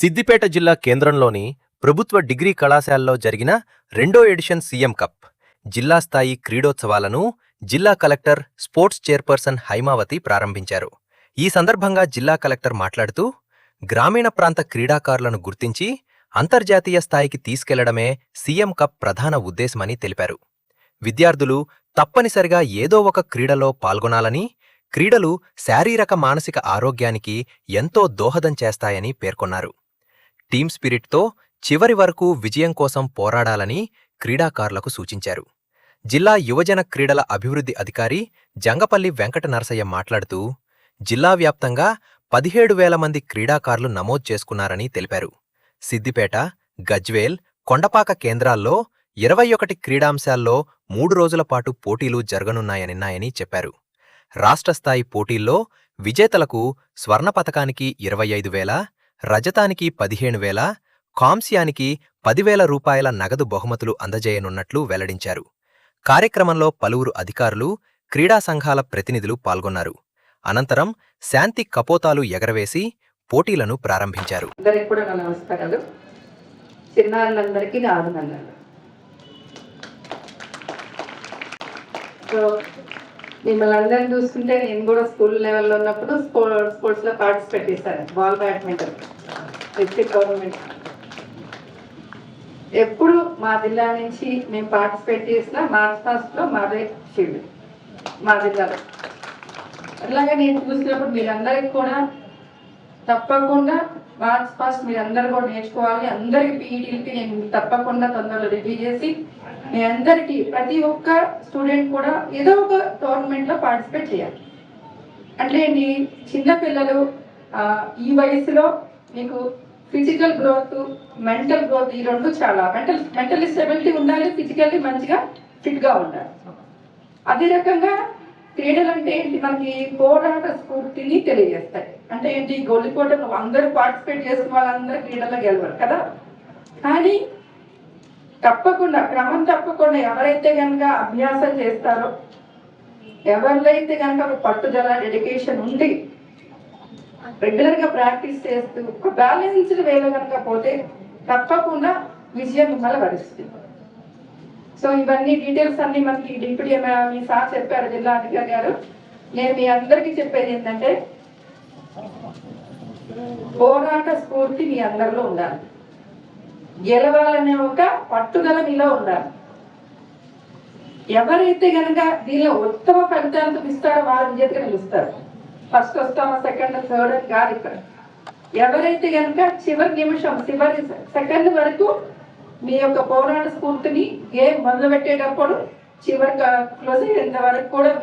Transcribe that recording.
సిద్దిపేట జిల్లా కేంద్రంలోని ప్రభుత్వ డిగ్రీ కళాశాలలో జరిగిన రెండో ఎడిషన్ సీఎం కప్. జిల్లా స్థాయి క్రీడోత్సవాలను జిల్లా కలెక్టర్ స్పోర్ట్స్ చైర్పర్సన్ హైమావతి ప్రారంభించారు. ఈ సందర్భంగా జిల్లా కలెక్టర్ మాట్లాడుతూ గ్రామీణ ప్రాంత క్రీడాకారులను గుర్తించి అంతర్జాతీయ స్థాయికి తీసుకెళ్ళడమే సీఎం కప్ ప్రధాన ఉద్దేశమని తెలిపారు. విద్యార్థులు తప్పనిసరిగా ఏదో ఒక క్రీడలో పాల్గొనాలని క్రీడలు శారీరక మానసిక ఆరోగ్యానికి ఎంతో దోహదం చేస్తాయని పేర్కొన్నారు. టీం స్పిరిట్తో చివరి వరకు విజయం కోసం పోరాడాలని క్రీడాకారులకు సూచించారు. జిల్లా యువజన క్రీడల అభివృద్ధి అధికారి జంగపల్లి వెంకట నరసయ్య మాట్లాడుతూ జిల్లా వ్యాప్తంగా పదిహేడు వేల మంది క్రీడాకారులు నమోదు చేసుకున్నారని తెలిపారు. సిద్దిపేట గజ్వేల్ కొండపాక కేంద్రాల్లో ఇరవై ఒకటి క్రీడాంశాల్లో మూడు రోజుల పాటు పోటీలు జరగనున్నాయనిన్నాయని చెప్పారు. రాష్ట్రస్థాయి పోటీల్లో విజేతలకు స్వర్ణ పతకానికి ఇరవై ఐదు వేల రజతానికి పదిహేను వేల కాంస్యానికి పదివేల రూపాయల నగదు బహుమతులు అందజేయనున్నట్లు వెల్లడించారు. కార్యక్రమంలో పలువురు అధికారులు క్రీడా సంఘాల ప్రతినిధులు పాల్గొన్నారు. అనంతరం శాంతి కపోతాలు ఎగరవేసి పోటీలను ప్రారంభించారు. చిన్నారులందరికీ నా అభినందనలు. సో మిమ్మల్ని అందరిని చూసుకుంటే నేను కూడా స్కూల్ లెవెల్లో ఉన్నప్పుడు స్పోర్ట్స్ స్పోర్ట్స్లో పార్టిసిపేట్ చేశాను బాల్ బ్యాడ్మింటన్. డిస్ట్రిక్ట్ గవర్నమెంట్ ఎప్పుడు మా జిల్లా నుంచి మేము పార్టిసిపేట్ చేసిన మార్చ్ ఫాస్ట్లో మాదే షీల్డ్ మా జిల్లాలో. అట్లాగే నేను చూసినప్పుడు మీరందరికి కూడా తప్పకుండా మార్చ్ ఫస్ట్ మీరు అందరు కూడా నేర్చుకోవాలి. అందరికి పీఈటీలకి నేను తప్పకుండా తొందరలో రివ్యూ చేసి మీ అందరికీ ప్రతి ఒక్క స్టూడెంట్ కూడా ఏదో ఒక టోర్నమెంట్లో పార్టిసిపేట్ చేయాలి. అంటే నీ చిన్నపిల్లలు ఈ వయసులో మీకు ఫిజికల్ గ్రోత్ మెంటల్ గ్రోత్ ఈ రెండు చాలా మెంటల్ మెంటల్ స్టెబిలిటీ ఉండాలి ఫిజికల్లీ మంచిగా ఫిట్గా ఉండాలి. అదే రకంగా క్రీడలు అంటే ఏంటి? మనకి పోరాట స్ఫూర్తిని తెలియజేస్తాయి. అంటే ఏంటి? గొల్లిపోట అందరూ పార్టిసిపేట్ చేసిన వాళ్ళందరూ క్రీడల్లో గెలవరు కదా? కానీ తప్పకుండా క్రమం తప్పకుండా ఎవరైతే కనుక అభ్యాసం చేస్తారో ఎవరికైతే కనుక ఒక పట్టుదల డెడికేషన్ ఉండి రెగ్యులర్గా ప్రాక్టీస్ చేస్తూ ఒక బ్యాలెన్స్డ్ వేలో కనుక పోతే తప్పకుండా విజయం మిమ్మల్ని వరిస్తుంది. సో ఇవన్నీ డీటెయిల్స్ అన్ని మనకి డిప్యూటీ మీ సార్ చెప్పారు జిల్లా అధికారి గారు. నేను మీ అందరికీ చెప్పేది ఏంటంటే పోరాట స్ఫూర్తి మీ అందరిలో ఉండాలి. గెలవాలనే ఒక పట్టుదల మీలో ఉండాలి. ఎవరైతే కనుక దీనిలో ఉత్తమ ఫలితాలు చూపిస్తారో వారి విజేతగా నిలుస్తారు. ఫస్ట్ వస్తామా సెకండ్ థర్డ్ అని కాదు ఇక్కడ. ఎవరైతే కనుక చివరి నిమిషం చివరి సెకండ్ వరకు మీ యొక్క పోరాట స్ఫూర్తిని గేమ్ మొదలు పెట్టేటప్పుడు చివరి క్లోజ్ అయ్యేంత వరకు కూడా మీ